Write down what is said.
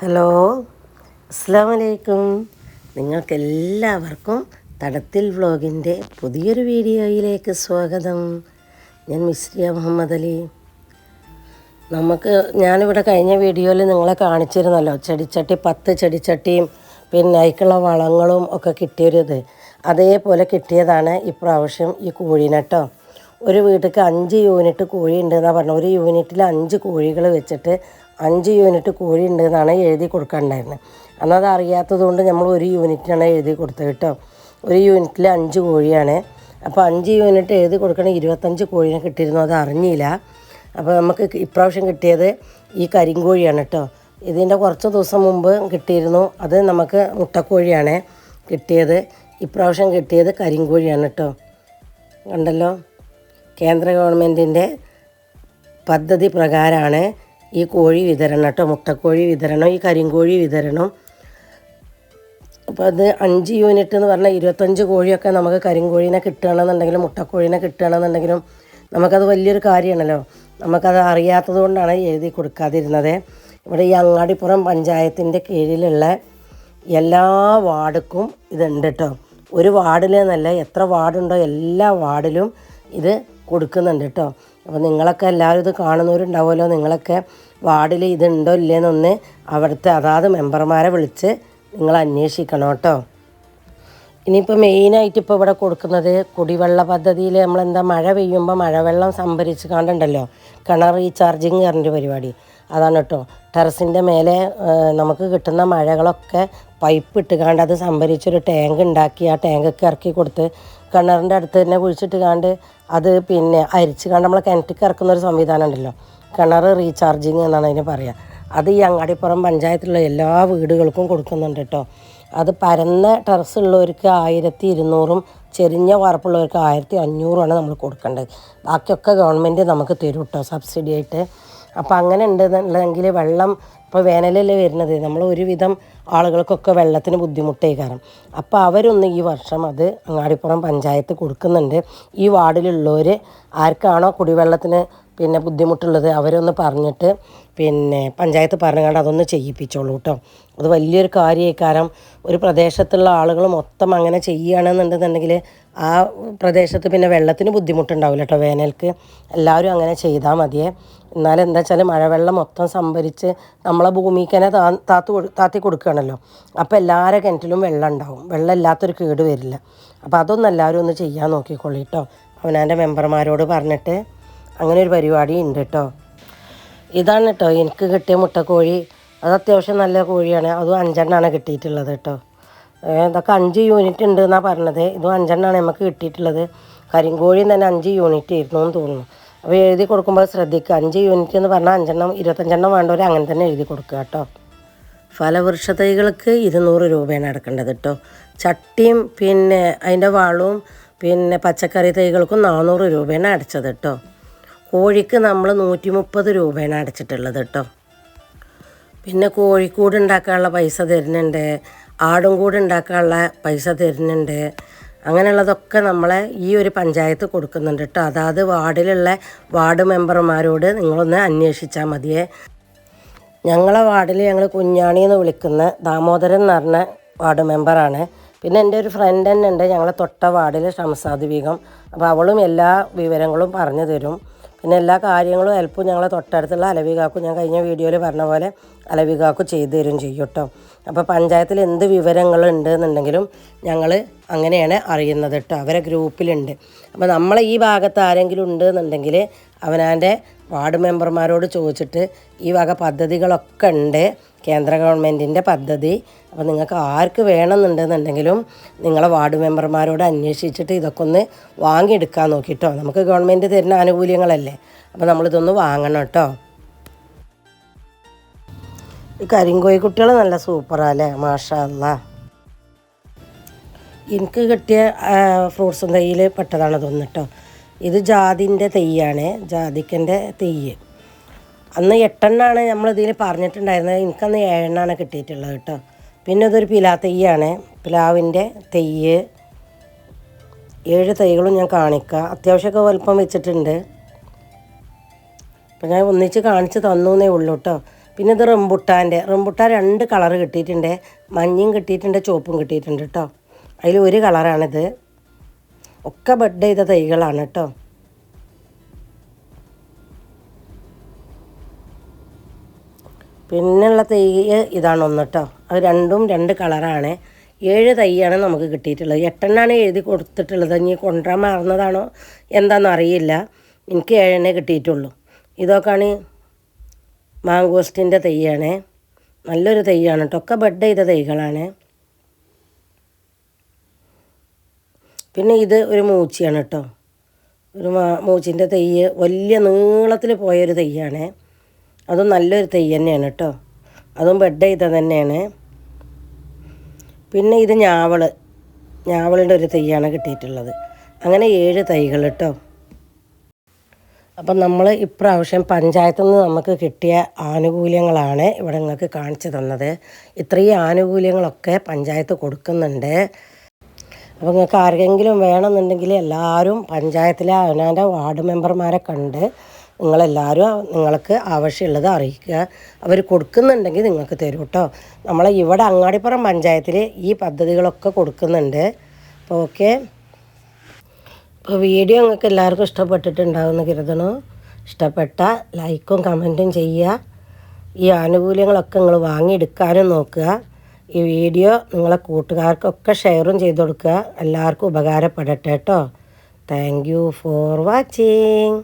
Hello അസ്സാം വലൈക്കും നിങ്ങൾക്കെല്ലാവർക്കും തടത്തിൽ വ്ലോഗിന്റെ പുതിയൊരു വീഡിയോയിലേക്ക് സ്വാഗതം. ഞാൻ മിസ്രിയ മുഹമ്മദ് അലി. നമുക്ക് ഞാനിവിടെ കഴിഞ്ഞ വീഡിയോയിൽ നിങ്ങളെ കാണിച്ചിരുന്നല്ലോ ചെടിച്ചട്ടി പത്ത് ചെടിച്ചട്ടിയും പിന്നെ അതിക്കുള്ള വളങ്ങളും ഒക്കെ കിട്ടിയൊരിത്. അതേപോലെ കിട്ടിയതാണ് ഇപ്രാവശ്യം ഈ കോഴീനട്ടോ ഒരു വീട്ടിലേക്ക് അഞ്ച് യൂണിറ്റ് കോഴി ഉണ്ടെന്നാണ് പറഞ്ഞത്. ഒരു യൂണിറ്റിൽ അഞ്ച് കോഴികൾ വെച്ചിട്ട് അഞ്ച് യൂണിറ്റ് കോഴി ഉണ്ടെന്നാണ് എഴുതി കൊടുക്കാനുണ്ടായിരുന്നത് എന്നാൽ അത് കൊണ്ട് നമ്മൾ ഒരു യൂണിറ്റിനാണ് എഴുതി കൊടുത്തത് കേട്ടോ. ഒരു യൂണിറ്റിൽ അഞ്ച് കോഴിയാണ്. അപ്പോൾ അഞ്ച് യൂണിറ്റ് എഴുതി കൊടുക്കണ ഇരുപത്തഞ്ച് കോഴീനെ കിട്ടിയിരുന്നു അത് അറിഞ്ഞില്ല. അപ്പോൾ നമുക്ക് ഇപ്രാവശ്യം കിട്ടിയത് ഈ കരിങ്കോഴിയാണ് കേട്ടോ. ഇതിന്റെ കുറച്ച് ദിവസം മുമ്പ് കിട്ടിയിരുന്നു അത് നമുക്ക് മുട്ടക്കോഴിയാണ് കിട്ടിയത്. ഇപ്രാവശ്യം കിട്ടിയത് കരിങ്കോഴിയാണ് കേട്ടോ. കണ്ടല്ലോ? കേന്ദ്ര ഗവൺമെന്റിന്റെ പദ്ധതി പ്രകാരമാണ് ഈ കോഴി വിതരണം കേട്ടോ മുട്ടക്കോഴി വിതരണം ഈ കരിങ്കോഴി വിതരണം. അപ്പോൾ അത് അഞ്ച് യൂണിറ്റ് എന്ന് പറഞ്ഞാൽ ഇരുപത്തഞ്ച് കോഴിയൊക്കെ നമുക്ക് കരിങ്കോഴീനെ കിട്ടുകയാണെന്നുണ്ടെങ്കിലും മുട്ടക്കോഴീനെ കിട്ടുകയാണെന്നുണ്ടെങ്കിലും നമുക്കത് വലിയൊരു കാര്യമാണല്ലോ. നമുക്കത് അറിയാത്തത് കൊണ്ടാണ് എഴുതി കൊടുക്കാതിരുന്നത്. ഇവിടെ ഈ അങ്ങാടിപ്പുറം പഞ്ചായത്തിന്റെ കീഴിലുള്ള എല്ലാ വാർഡുക്കും ഇതുണ്ട് കേട്ടോ ഒരു വാർഡിലെന്നല്ല എത്ര വാർഡുണ്ടോ എല്ലാ വാർഡിലും ഇത് കൊടുക്കുന്നുണ്ട് കേട്ടോ അപ്പോൾ നിങ്ങളൊക്കെ എല്ലാവരും ഇത് കാണുന്നവരുണ്ടാവുമല്ലോ? നിങ്ങളൊക്കെ വാർഡിൽ ഇതുണ്ടോ ഇല്ലേന്നൊന്ന് അവിടുത്തെ അതാത് മെമ്പർമാരെ വിളിച്ച് നിങ്ങൾ അന്വേഷിക്കണം കേട്ടോ. ഇനിയിപ്പോൾ മെയിനായിട്ട് ഇപ്പോൾ ഇവിടെ കൊടുക്കുന്നത് കുടിവെള്ള പദ്ധതിയിൽ നമ്മളെന്താ മഴ പെയ്യുമ്പോൾ മഴവെള്ളം സംഭരിച്ച് കണ്ടുണ്ടല്ലോ കിണർ റീചാർജിങ് പറഞ്ഞൊരു പരിപാടി. അതാണ് കേട്ടോ. ടെറസിന്റെ മേലെ നമുക്ക് കിട്ടുന്ന മഴകളൊക്കെ പൈപ്പ് ഇട്ട് കാണ്ട് അത് സംഭരിച്ചൊരു ടാങ്ക് ഉണ്ടാക്കി ആ ടാങ്കൊക്കെ ഇറക്കി കൊടുത്ത് കിണറിന്റെ അടുത്ത് തന്നെ കുഴിച്ചിട്ട് കാണ്ട് അത് പിന്നെ അരിച്ച് കാണ്ട് നമ്മളെ കിണറ്റിക്ക് ഇറക്കുന്ന ഒരു സംവിധാനം ഉണ്ടല്ലോ. കിണർ റീചാർജിങ് എന്നാണ് അതിന് പറയുക അത് ഈ അങ്ങാടിപ്പുറം പഞ്ചായത്തിലുള്ള എല്ലാ വീടുകൾക്കും കൊടുക്കുന്നുണ്ട് കേട്ടോ അത് പരന്ന ടെറസ് ഉള്ളവർക്ക് ആയിരത്തി ഇരുന്നൂറും ചെരിഞ്ഞ വാർപ്പുള്ളവർക്ക് ആയിരത്തി അഞ്ഞൂറുമാണ് നമ്മൾ കൊടുക്കേണ്ടത്. ബാക്കിയൊക്കെ ഗവൺമെന്റ് നമുക്ക് തരും കേട്ടോ സബ്സിഡി ആയിട്ട്. അപ്പോൾ അങ്ങനെ ഉണ്ടെന്നുണ്ടെങ്കിൽ വെള്ളം ഇപ്പോൾ വേനലല്ലേ വരുന്നത്. നമ്മൾ ഒരുവിധം ആളുകൾക്കൊക്കെ വെള്ളത്തിന് ബുദ്ധിമുട്ടേ കാരണം. അപ്പോൾ അവരൊന്ന് ഈ വർഷം അത് അങ്ങാടിപ്പുറം പഞ്ചായത്ത് കൊടുക്കുന്നുണ്ട്. ഈ വാർഡിലുള്ളവർ ആർക്കാണോ കുടിവെള്ളത്തിന് പിന്നെ ബുദ്ധിമുട്ടുള്ളത് അവരൊന്ന് പറഞ്ഞിട്ട് പിന്നെ പഞ്ചായത്ത് പറഞ്ഞുകൊണ്ട് അതൊന്ന് ചെയ്യിപ്പിച്ചോളൂ കേട്ടോ അത് വലിയൊരു കാര്യമായി. കാരണം ഒരു പ്രദേശത്തുള്ള ആളുകൾ മൊത്തം അങ്ങനെ ചെയ്യുകയാണെന്നുണ്ടെന്നുണ്ടെങ്കിൽ ആ പ്രദേശത്ത് പിന്നെ വെള്ളത്തിന് ബുദ്ധിമുട്ടുണ്ടാവില്ല കേട്ടോ വേനൽക്ക് എല്ലാവരും അങ്ങനെ ചെയ്താൽ മതിയേ. എന്നാലും എന്താ വെച്ചാൽ മഴവെള്ളം മൊത്തം സംഭരിച്ച് നമ്മളെ ഭൂമിക്ക് തന്നെ താ താത്ത് താത്തി കൊടുക്കുകയാണല്ലോ. അപ്പോൾ എല്ലാവരുടെ കിണറ്റിലും വെള്ളം ഉണ്ടാവും. വെള്ളം ഇല്ലാത്തൊരു കേട് വരില്ല. അപ്പോൾ അതൊന്നും എല്ലാവരും ഒന്ന് ചെയ്യാൻ നോക്കിക്കോളൂ കേട്ടോ അവനാന്റെ മെമ്പർമാരോട് പറഞ്ഞിട്ട് അങ്ങനെ ഒരു പരിപാടി ഉണ്ട് കേട്ടോ ഇതാണ് കേട്ടോ എനിക്ക് കിട്ടിയ മുട്ടക്കോഴി. അത് അത്യാവശ്യം നല്ല കോഴിയാണ്. അതും അഞ്ചെണ്ണമാണ് കിട്ടിയിട്ടുള്ളത് കേട്ടോ. ഇതൊക്കെ അഞ്ച് യൂണിറ്റ് ഉണ്ട് എന്നാണ് പറഞ്ഞത്. ഇതും അഞ്ചെണ്ണമാണ് നമുക്ക് കിട്ടിയിട്ടുള്ളത്. കരിങ്കോഴിയും തന്നെ അഞ്ച് യൂണിറ്റ് ആയിരുന്നു എന്ന് തോന്നുന്നു. അപ്പോൾ എഴുതി കൊടുക്കുമ്പോൾ ശ്രദ്ധിക്കുക. അഞ്ച് യൂണിറ്റ് എന്ന് പറഞ്ഞാൽ അഞ്ചെണ്ണം ഇരുപത്തഞ്ചെണ്ണം വേണ്ടവർ അങ്ങനെ തന്നെ എഴുതി കൊടുക്കുക കേട്ടോ. ഫലവൃക്ഷ തൈകൾക്ക് ഇരുന്നൂറ് രൂപയാണ് അടക്കേണ്ടത് കേട്ടോ. ചട്ടിയും പിന്നെ അതിന്റെ വളവും പിന്നെ പച്ചക്കറി തൈകൾക്കും നാനൂറ് രൂപയാണ് അടച്ചത് കേട്ടോ. കോഴിക്ക് നമ്മൾ നൂറ്റി മുപ്പത് രൂപയാണ് അടച്ചിട്ടുള്ളത് കേട്ടോ പിന്നെ കോഴിക്കൂട് ഉണ്ടാക്കാനുള്ള പൈസ തരുന്നുണ്ട് ആടും കൂട് ഉണ്ടാക്കാനുള്ള പൈസ തരുന്നുണ്ട്. അങ്ങനെയുള്ളതൊക്കെ നമ്മളെ ഈ ഒരു പഞ്ചായത്ത് കൊടുക്കുന്നുണ്ട് കേട്ടോ അതാത് വാർഡിലുള്ള വാർഡ് മെമ്പർമാരോട് നിങ്ങളൊന്ന് അന്വേഷിച്ചാൽ മതിയേ. ഞങ്ങളെ വാർഡിൽ ഞങ്ങൾ കുഞ്ഞാണി എന്ന് വിളിക്കുന്ന ദാമോദരൻ എന്ന് പറഞ്ഞ വാർഡ് മെമ്പറാണ്. പിന്നെ എന്റെ ഒരു ഫ്രണ്ട് തന്നെ ഉണ്ട് ഞങ്ങളെ തൊട്ട വാർഡിൽ ഷംസാദ് വീഗം അപ്പോൾ അവളും എല്ലാ വിവരങ്ങളും പറഞ്ഞു തരും. പിന്നെ എല്ലാ കാര്യങ്ങളും ഹെൽപ്പും ഞങ്ങളെ തൊട്ടടുത്തുള്ള അലവികാക്കും ഞാൻ കഴിഞ്ഞ വീഡിയോയിൽ പറഞ്ഞ പോലെ അലവികാക്കും ചെയ്തു തരും ചെയ്യും കേട്ടോ. അപ്പോൾ പഞ്ചായത്തിൽ എന്ത് വിവരങ്ങളുണ്ട് എന്നുണ്ടെങ്കിലും ഞങ്ങൾ അങ്ങനെയാണ് അറിയുന്നത് കേട്ടോ. അവരെ ഗ്രൂപ്പിലുണ്ട് അപ്പോൾ നമ്മളെ ഈ ഭാഗത്ത് ആരെങ്കിലും ഉണ്ട് എന്നുണ്ടെങ്കിൽ അവനാന്റെ വാർഡ് മെമ്പർമാരോട് ചോദിച്ചിട്ട് ഈ വക പദ്ധതികളൊക്കെ ഉണ്ട്. കേന്ദ്ര ഗവൺമെന്റിന്റെ പദ്ധതി. അപ്പോൾ നിങ്ങൾക്ക് ആർക്ക് വേണമെന്നുണ്ടെന്നുണ്ടെങ്കിലും നിങ്ങളെ വാർഡ് മെമ്പർമാരോട് അന്വേഷിച്ചിട്ട് ഇതൊക്കെ ഒന്ന് വാങ്ങിയെടുക്കാൻ നോക്കിട്ടോ. നമുക്ക് ഗവൺമെന്റ് തരുന്ന ആനുകൂല്യങ്ങളല്ലേ? അപ്പോൾ നമ്മളിതൊന്ന് വാങ്ങണം കേട്ടോ. ഈ കരിങ്കോയി കുട്ടികൾ നല്ല സൂപ്പറാല്ലേ? മാഷാ അല്ലാ എനിക്ക് കിട്ടിയ ഫ്രൂട്ട്സും തൈയിൽ പെട്ടതാണ് തോന്നുന്നു കേട്ടോ. ഇത് ജാതിന്റെ തെയ്യാണ്. ജാതിക്കന്റെ തെയ്യ്. അന്ന് എട്ടെണ്ണാണ് നമ്മൾ ഇതിൽ പറഞ്ഞിട്ടുണ്ടായിരുന്നത്. എനിക്കന്ന് ഏഴെണ്ണാണ് കിട്ടിയിട്ടുള്ളത് കേട്ടോ. പിന്നെ ഇതൊരു പിലാ തെയ്യാണ്. പിലാവിന്റെ തെയ്യ്. ഏഴ് തൈകളും ഞാൻ കാണിക്കാം. അത്യാവശ്യമൊക്കെ വലുപ്പം വെച്ചിട്ടുണ്ട്. അപ്പം ഞാൻ ഒന്നിച്ച് കാണിച്ച് തന്നു എന്നേ ഉള്ളൂ കേട്ടോ. പിന്നെ ഇത് റംബുട്ടാന്റെ. റംബുട്ടാൻ രണ്ട് കളർ കിട്ടിയിട്ടുണ്ട്. മഞ്ഞയും കിട്ടിയിട്ടുണ്ട് ചുവപ്പും കിട്ടിയിട്ടുണ്ട് കേട്ടോ. അതിൽ ഒരു കളറാണിത്. ഒക്കെ ബഡ് ചെയ്ത തൈകളാണ് കേട്ടോ. പിന്നെയുള്ള തൈ ഇതാണ് ഒന്ന് കേട്ടോ അത് രണ്ടും രണ്ട് കളറാണ്. ഏഴ് തൈയാണ് നമുക്ക് കിട്ടിയിട്ടുള്ളത്. എട്ടെണ്ണാണ് എഴുതി കൊടുത്തിട്ടുള്ളത്. ഇനി കൊണ്ടുവരാൻ മാറുന്നതാണോ എന്താണെന്ന് അറിയില്ല. എനിക്ക് ഏഴെണ്ണേ കിട്ടിയിട്ടുള്ളൂ. ഇതൊക്കെയാണ് മാങ്കോസ്റ്റിന്റെ തൈയാണ്. നല്ലൊരു തൈയാണ് കേട്ടോ ഒക്കെ ബഡ് ചെയ്ത തൈകളാണ്. പിന്നെ ഇത് ഒരു മൂച്ചിയാണ് കേട്ടോ ഒരു മാ മൂച്ചിന്റെ തൈ വലിയ നീളത്തിൽ പോയൊരു തൈയാണ്. അതും നല്ലൊരു തൈ തന്നെയാണ് കേട്ടോ. അതും ബെഡ് ചെയ്ത തന്നെയാണ്. പിന്നെ ഇത് ഞാവൾ. ഞാവളിന്റെ ഒരു തൈയാണ് കിട്ടിയിട്ടുള്ളത്. അങ്ങനെ ഏഴ് തൈകൾ കേട്ടോ. അപ്പം നമ്മൾ ഇപ്രാവശ്യം പഞ്ചായത്തിൽ നിന്ന് നമുക്ക് കിട്ടിയ ആനുകൂല്യങ്ങളാണ് ഇവിടെ നിങ്ങൾക്ക് കാണിച്ചു തന്നത്. ഇത്രയും ആനുകൂല്യങ്ങളൊക്കെ പഞ്ചായത്ത് കൊടുക്കുന്നുണ്ട്. അപ്പോൾ നിങ്ങൾക്ക് ആർക്കെങ്കിലും വേണമെന്നുണ്ടെങ്കിൽ എല്ലാവരും പഞ്ചായത്തിലെ അവനാന്റെ വാർഡ് മെമ്പർമാരെ കണ്ട് നിങ്ങളെല്ലാവരും നിങ്ങൾക്ക് ആവശ്യമുള്ളത് അറിയിക്കുക. അവർ കൊടുക്കുന്നുണ്ടെങ്കിൽ നിങ്ങൾക്ക് തരും കേട്ടോ. നമ്മളെ ഇവിടെ അങ്ങാടിപ്പുറം പഞ്ചായത്തിൽ ഈ പദ്ധതികളൊക്കെ കൊടുക്കുന്നുണ്ട്. അപ്പോൾ ഓക്കെ. അപ്പോൾ വീഡിയോ നിങ്ങൾക്ക് എല്ലാവർക്കും ഇഷ്ടപ്പെട്ടിട്ടുണ്ടാവുമെന്ന് കരുതണു. ഇഷ്ടപ്പെട്ട ലൈക്കും കമന്റും ചെയ്യുക. ഈ ആനുകൂല്യങ്ങളൊക്കെ നിങ്ങൾ വാങ്ങിയെടുക്കാനും നോക്കുക. ഈ വീഡിയോ നിങ്ങളെ കൂട്ടുകാർക്കൊക്കെ ഷെയറും ചെയ്ത് കൊടുക്കുക. എല്ലാവർക്കും ഉപകാരപ്പെടട്ടെ കേട്ടോ. Thank you for watching.